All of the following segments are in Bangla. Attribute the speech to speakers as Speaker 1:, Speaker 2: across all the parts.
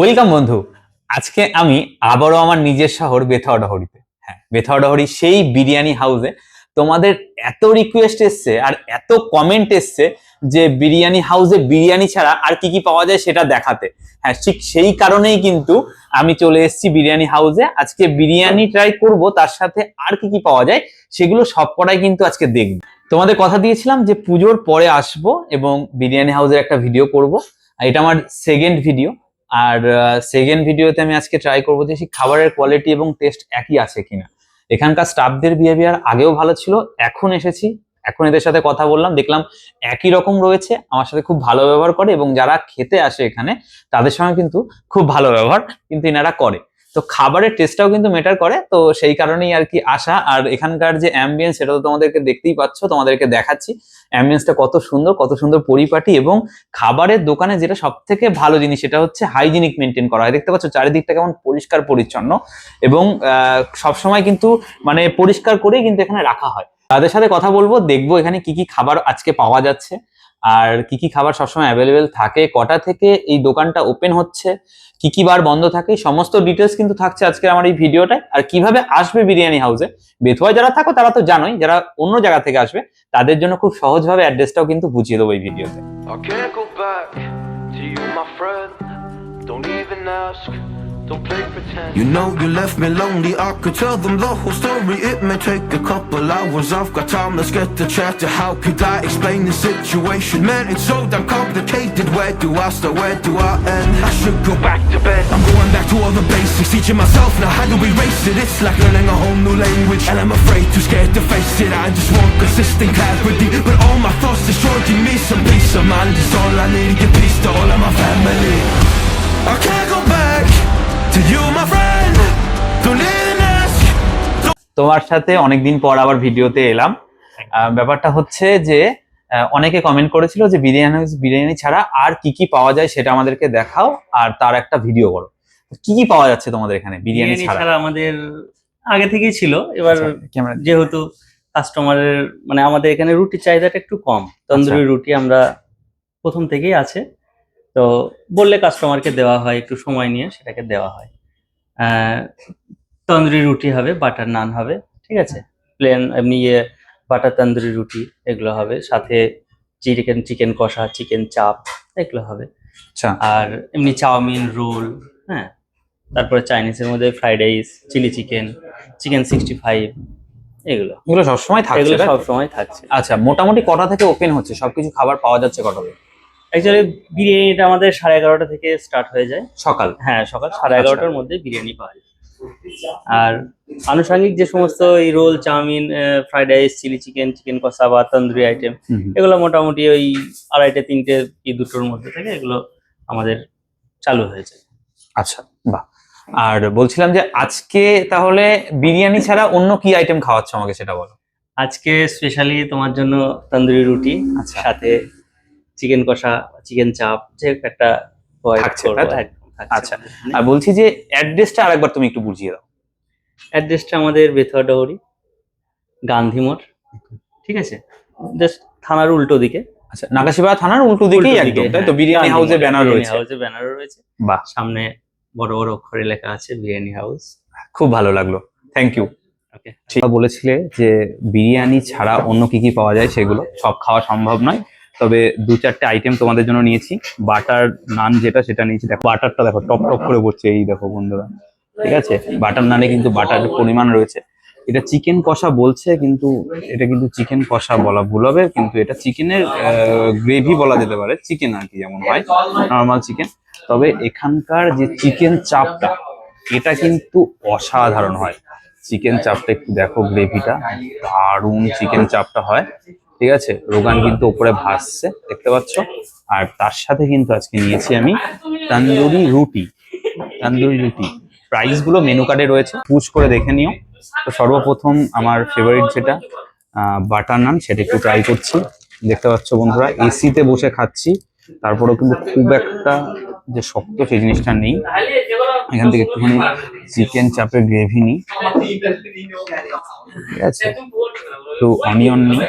Speaker 1: ওয়েলকাম বন্ধু। আজকে আমি আবারও আমার নিজের শহর বেথাওয়াডাহরিতে হ্যাঁ বেথাওয়াডাহরি সেই বিরিয়ানি হাউসে তোমাদের এত রিকোয়েস্ট এসছে আর এত কমেন্ট এসছে যে বিরিয়ানি হাউসে বিরিয়ানি ছাড়া আর কি কি পাওয়া যায় সেটা দেখাতে। হ্যাঁ ঠিক সেই কারণেই কিন্তু আমি চলে এসেছি বিরিয়ানি হাউসে আজকে বিরিয়ানি ট্রাই করব, তার সাথে আর কি কি পাওয়া যায় সেগুলো সবকটাই কিন্তু আজকে দেখব। তোমাদের কথা দিয়েছিলাম যে পুজোর পরে আসব এবং বিরিয়ানি হাউসের একটা ভিডিও করব। এটা আমার সেকেন্ড ভিডিও আর সেকেন্ড ভিডিওতে আমি আজকে ট্রাই করব যে সেই খাবারের কোয়ালিটি এবং টেস্ট একই আছে কিনা। এখানকার স্টাফদের বিহেভিয়ার আগেও ভালো ছিল, এখন এসেছি। এখন এদের সাথে কথা বললাম, দেখলাম একই রকম রয়েছে, আমার সাথে খুব ভালো ব্যবহার করে এবং যারা খেতে আসে এখানে, তাদের সঙ্গে কিন্তু খুব ভালো ব্যবহার কিন্তু এনারা করে। তো খাবারের টেস্টটাও কিন্তু মেটার করে। তো সেই কারণেই আর কি আসা। আর এখানকার যে অ্যাম্বিয়েন্স সেটা তো তোমাদেরকে দেখতেই পাচ্ছ, তোমাদেরকে দেখাচ্ছি। অ্যাম্বিয়েন্সটা কত সুন্দর কত সুন্দর পরিপাটি এবং খাবারের দোকানে যেটা সব থেকে ভালো জিনিস, সেটা হচ্ছে হাইজিনিক মেনটেন করা হয়। দেখতে পাচ্ছ, চারিদিকটা কেমন পরিষ্কার পরিচ্ছন্ন এবং সবসময় কিন্তু মানে পরিষ্কার করেই কিন্তু এখানে রাখা হয়। তাদের সাথে কথা বলব, দেখব এখানে কি কি খাবার আজকে পাওয়া যাচ্ছে। আর কি কি খাবার সবসময় অ্যাভেলেবেল থাকে, কটা থেকে এই দোকানটা ওপেন হচ্ছে, কি কি বার বন্ধ থাকে সমস্ত ডিটেলস কিন্তু থাকছে আজকে আমার এই ভিডিওটায়। আর কীভাবে আসবে বিরিয়ানি হাউসে বেথুয়ায় যারা থাকো তারা তো জানোই, যারা অন্য জায়গা থেকে আসবে, তাদের জন্য খুব সহজভাবে অ্যাড্রেসটাও কিন্তু বুঝিয়ে দেবো এই ভিডিওতে।
Speaker 2: You.
Speaker 3: Know you left me lonely, I could tell them the whole story It may take a couple hours, I've got time, let's get to chat To How could I explain the situation? Man, it's so damn complicated Where do I start, where do I end? I should go back to bed I'm going back to all the basics, teaching myself now how to erase it It's like learning a whole new language And I'm afraid, too scared to face it I just want consistent clarity But all my thoughts destroying me Some peace of mind is all I need Give peace to all of my family
Speaker 1: তোমার সাথে অনেকদিন পর আবার ভিডিওতে এলাম। ব্যাপারটা হচ্ছে যে অনেকে কমেন্ট করেছিল যে বিরিয়ানি বিরিয়ানি ছাড়া আর কি কি পাওয়া যায় সেটা আমাদেরকে দেখাও আর তার একটা ভিডিও করো। কি কি পাওয়া যাচ্ছে তোমাদের এখানে বিরিয়ানি ছাড়া?
Speaker 4: আমাদের আগে থেকেই ছিল। এবার
Speaker 1: ক্যামেরা
Speaker 4: যেহেতু কাস্টমারের মানে আমাদের এখানে রুটির চাহিদাটা একটু কম। তন্দুরি
Speaker 1: আচ্ছা।
Speaker 4: রুটি আমরা প্রথম থেকেই আছে। তো বললে কাস্টমারকে দেওয়া হয় একটু সময় নিয়ে সেটাকে দেওয়া হয়। আহ, তন্দুরি রুটি হবে বাটার নান হবে ঠিক আছে? প্লেন এমনি ইয়ে বাটার তন্দুরি রুটি এগুলো হবে সাথে চিকেন চিকেন কষা চিকেন চাপ এগুলো হবে।
Speaker 1: আচ্ছা।
Speaker 4: আর এমনি চাউমিন রোল হ্যাঁ? তারপরে চাইনিজের মধ্যে fried rice chilli chicken chicken sixty five এগুলো।
Speaker 1: এগুলো সবসময় থাকছে
Speaker 4: এগুলো
Speaker 1: তাই তো?
Speaker 4: সব সময় থাকছে।
Speaker 1: আচ্ছা মোটামুটি কটা থেকে ওপেন হচ্ছে? সবকিছু খাবার পাওয়া যাচ্ছে কটা থেকে
Speaker 4: অ্যাকচুয়ালি বিরিয়ানিটা আমাদের সাড়ে এগারোটা থেকে স্টার্ট হয়ে যায়।
Speaker 1: সকাল।
Speaker 4: হ্যাঁ সকাল সাড়ে
Speaker 1: আচ্ছা।
Speaker 4: এগারোটার মধ্যে বিরিয়ানি পাওয়া যায়। আর আনুষঙ্গিক যে সমস্ত এই roll chowmein fried rice chilli chicken chicken কষা বা তন্দুরি আইটেম। এগুলো মোটামুটি ওই আড়াইটে তিনটে কি দুটোর মধ্যে থেকে এগুলো আমাদের চালু হয়েছে
Speaker 1: আচ্ছা বাহ। আর বলছিলাম যে আজকে তাহলে বিরিয়ানি ছাড়া অন্য কি আইটেম খাওয়াচ্ছ আমাকে সেটা বলো?
Speaker 4: আজকে স্পেশালি তোমার জন্য তন্দুরি রুটি
Speaker 1: আচ্ছা।
Speaker 4: সাথে চিকেন কষা চিকেন চাপ যে একটা
Speaker 1: থাকছে,
Speaker 4: থাকছে
Speaker 1: আচ্ছা। আর বলছি যে অ্যাড্রেসটা আরেকবার তুমি একটু বুঝিয়ে দাও।
Speaker 4: অ্যাড্রেসটা আমাদের বেথুয়াডহরি গান্ধী মোড় ঠিক আছে? জাস্ট থানার উল্টো দিকে।
Speaker 1: আচ্ছা নাকাশিপাড়া থানার উল্টো দিকেই একদম তাই তো?
Speaker 4: হ্যাঁ,
Speaker 1: বিরিয়ানি হাউসে ব্যানার রয়েছে।
Speaker 4: হাউসে ব্যানার রয়েছে।
Speaker 1: বাহ।
Speaker 4: সামনে বড় বড় অক্ষরে লেখা আছে বিরিয়ানি হাউস।
Speaker 1: খুব ভালো লাগল। থ্যাংক ইউ
Speaker 4: ওকে
Speaker 1: বলেছিলে যে বিরিয়ানি ছাড়া অন্য কি কি পাওয়া যায় সেগুলো। সব খাওয়া সম্ভব নয়। তবে দু চারটে আইটেম তোমাদের জন্য নিয়েছি। বাটার নান যেটা, সেটা নিয়েছি। দেখো, বাটারটা দেখো, টপ টপ করে পড়ছে। এই দেখো বন্ধুরা, ঠিক আছে? বাটার নানে কিন্তু বাটার পরিমাণ রয়েছে। এটা চিকেন কষা বলছে, কিন্তু এটা কিন্তু চিকেন কষা বলা ভুল হবে, কিন্তু এটা চিকেনের গ্রেভি বলা যেতে পারে। চিকেন আর কি যেমন হয় নর্মাল চিকেন। তবে এখানকার যে চিকেন চাপটা, এটা কিন্তু অসাধারণ হয়। চিকেন চাপটা একটু দেখো, গ্রেভিটা। দারুণ চিকেন চাপটা হয়। ঠিক আছে? রোগান কিন্তু উপরে ভাসছে, দেখতে পাচ্ছ? আর তার সাথে কিন্তু আজকে নিয়েছি আমি তান্দুরি রুটি তান্দুরি রুটি। প্রাইসগুলো মেনু কার্ডে রয়েছে পুজ করে দেখে নিও। তো সর্বপ্রথম আমার ফেভারিট যেটা বাটার নান, সেটা একটু ট্রাই করছি। দেখতে পাচ্ছ বন্ধুরা এসিতে বসে খাচ্ছি। তারপরেও কিন্তু খুব একটা যে শক্ত সেই জিনিসটা নেই। এখান থেকে একটুখানি চিকেন চাপের গ্রেভি নিই। ঠিক আছে? একটু অনিয়ন নিই।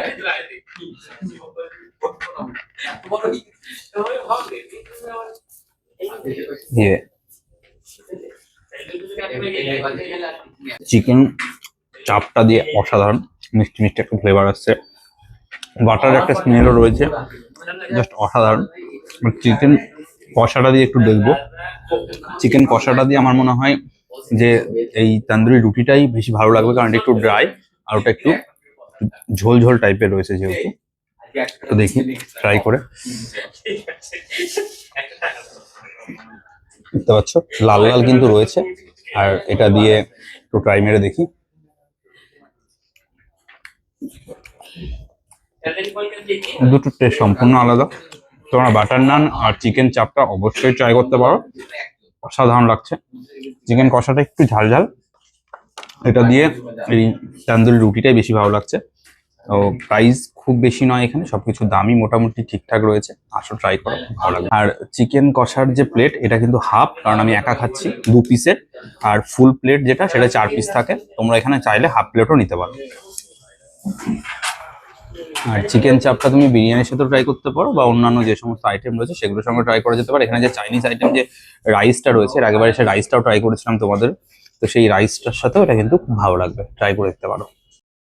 Speaker 1: চিকেন চাপটা দিয়ে অসাধারণ। মিষ্টি মিষ্টি একটা ফ্লেভার আসছে। বাটার একটা স্মেলও রয়েছে। জাস্ট অসাধারণ। চিকেন কষাটা দিয়ে একটু দেখব। চিকেন কষাটা দিয়ে আমার মনে হয় যে এই তান্দুরি রুটিটাই বেশি ভালো লাগবে, কারণ একটু ড্রাই আর ওটা একটু ঝোল ঝোল টাইপের রয়েছে যেহেতু। তো দেখি ট্রাই করে। দেখতে পাচ্ছ লাল লাল কিন্তু রয়েছে। আর এটা দিয়ে একটু ট্রাই মেরে দেখি। দুটো টেস্ট সম্পূর্ণ আলাদা। তোমরা বাটার নান আর চিকেন চাপটা অবশ্যই ট্রাই করতে পারো। অসাধারণ লাগছে। চিকেন কষাটা একটু ঝাল ঝাল। এটা দিয়ে এই তান্দুরি রুটিটাই বেশি ভালো লাগছে। তো প্রাইস খুব বেশি নয় এখানে, সবকিছু দামই মোটামুটি ঠিকঠাক রয়েছে। আসো ট্রাই করো ভালো লাগবে। আর চিকেন কষার যে প্লেট এটা কিন্তু হাফ কারণ আমি একা খাচ্ছি দু পিসের আর ফুল প্লেট যেটা, সেটা চার পিস থাকে। তোমরা এখানে চাইলে হাফ প্লেটও নিতে পারো। আর চিকেন চাপটা তুমি বিরিয়ানির সাথেও ট্রাই করতে পারো, বা অন্যান্য যে সমস্ত আইটেম রয়েছে, সেগুলোর সঙ্গে ট্রাই করা যেতে পারে। এখানে যে চাইনিজ আইটেম যে রাইসটা রয়েছে, এর আগেবারে সে রাইসটাও ট্রাই করেছিলাম তোমাদের। তো সেই রাইসটার সাথেও এটা কিন্তু খুব ভালো লাগবে। ট্রাই করে দেখতে পারো।